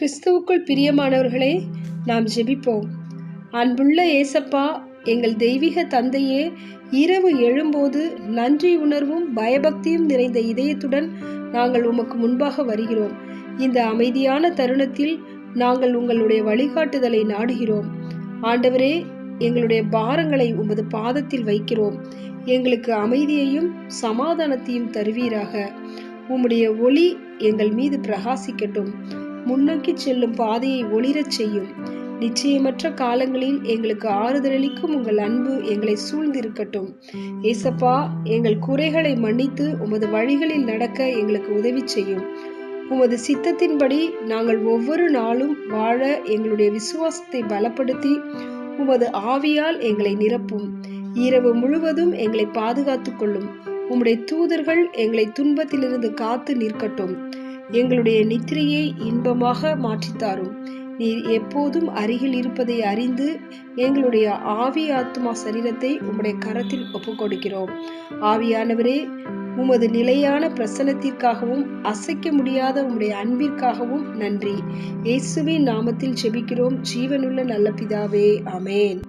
கிறிஸ்துவுக்குள் பிரியமானவர்களே நாம் ஜெபிப்போம். அன்புள்ள ஏசப்பா எங்கள் தெய்வீக தந்தையே இரவு எழும்போது நன்றி உணர்வும் பயபக்தியும் நிறைந்த இதயத்துடன் நாங்கள் உமக்கு முன்பாக வருகிறோம். இந்த அமைதியான தருணத்தில் நாங்கள் உங்களுடைய வழிகாட்டுதலை நாடுகிறோம். ஆண்டவரே எங்களுடைய பாரங்களை உமது பாதத்தில் வைக்கிறோம். எங்களுக்கு அமைதியையும் சமாதானத்தையும் தருவீராக. உம்முடைய ஒளி எங்கள் மீது பிரகாசிக்கட்டும். முன்னோக்கி செல்லும் பாதையை ஒளிரச் செய்யும். நிச்சயமற்ற காலங்களில் எங்களுக்கு ஆறுதலளிக்கும் உங்கள் அன்பு எங்களை சூழ்ந்திருக்கட்டும். ஏசப்பா எங்கள் குறைகளை மன்னித்து உமது வழிகளில் நடக்க எங்களுக்கு உதவி செய்யும். உமது சித்தத்தின்படி நாங்கள் ஒவ்வொரு நாளும் வாழ எங்களுடைய விசுவாசத்தை பலப்படுத்தி உமது ஆவியால் எங்களை நிரப்பும். இரவு முழுவதும் எங்களை பாதுகாத்துக் கொள்ளும். உம்முடைய தூதர்கள் எங்களை துன்பத்திலிருந்து காத்து நிற்கட்டும். எங்களுடைய நித்திரையை இன்பமாக மாற்றித்தாரும். நீர் எப்போதும் அருகில் இருப்பதை அறிந்து எங்களுடைய ஆவி ஆத்மா சரீரத்தை உம்முடைய கரத்தில் ஒப்புக்கொடுக்கிறோம். ஆவியானவரே உமது நிலையான பிரசனத்திற்காகவும் அசைக்க முடியாத உம்முடைய அன்பிற்காகவும் நன்றி. இயேசுவின் நாமத்தில் செபிக்கிறோம். ஜீவனுள்ள நல்ல பிதாவே அமேன்